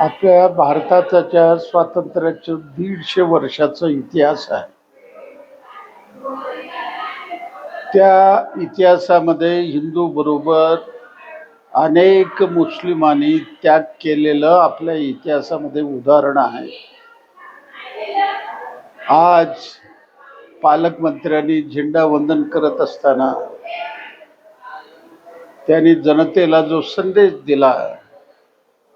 आपल्या भारताच्या स्वातंत्र्याचं दीडशे वर्षाचा इतिहास आहे. त्या इतिहासामध्ये हिंदू बरोबर अनेक मुस्लिमांनी त्याग केलेलं आपल्या इतिहासामध्ये उदाहरण आहे. आज पालकमंत्र्यांनी झेंडा वंदन करत असताना त्यांनी जनतेला जो संदेश दिला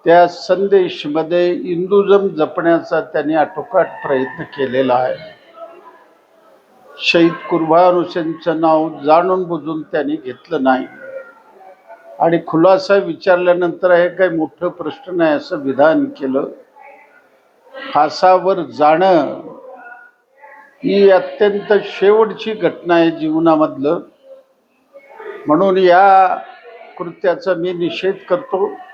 त्या संदेशमध्ये हिंदुजम जपण्याचा त्यांनी आटोकाट प्रयत्न केलेला आहे. शहीद कुर्बान हुसेनचं नाव जाणून बुजून त्यांनी घेतलं नाही. आणि खुलासा विचारल्यानंतर हे काही मोठं प्रश्न नाही असं विधान केलं. फासावर जाणं ही अत्यंत शेवटची घटना आहे जीवनामधलं. म्हणून या कृत्याचा मी निषेध करतो.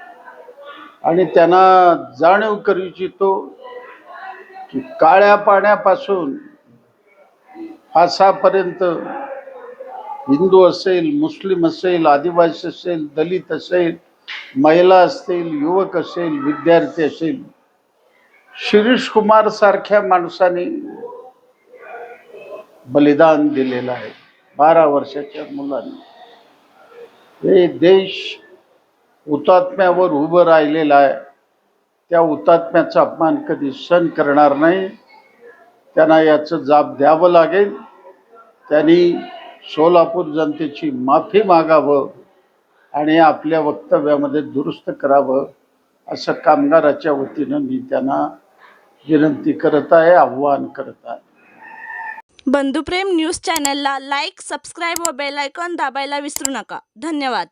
आणि त्यांना जाणीव करू इच्छितो की काळ्या पाण्यापासून फासापर्यंत हिंदू असेल मुस्लिम असेल आदिवासी असेल दलित असेल महिला असतील युवक असेल विद्यार्थी असेल शिरीष कुमार सारख्या माणसाने बलिदान दिलेलं आहे बारा वर्षाच्या मुलांनी. हे देश हुतात्म्यावर उभं राहिलेला आहे. त्या हुतात्म्याचा अपमान कधी सहन करणार नाही. त्यांना याचं जाब द्यावं लागेल. त्यांनी सोलापूर जनतेची माफी मागावं आणि आपल्या वक्तव्यामध्ये दुरुस्त करावं असं कामगाराच्या वतीनं मी त्यांना विनंती करत आहे आव्हान करत आहे. बंधुप्रेम न्यूज चॅनलला लाईक सबस्क्राईब व बेल आयकॉन दाबायला विसरू नका. धन्यवाद.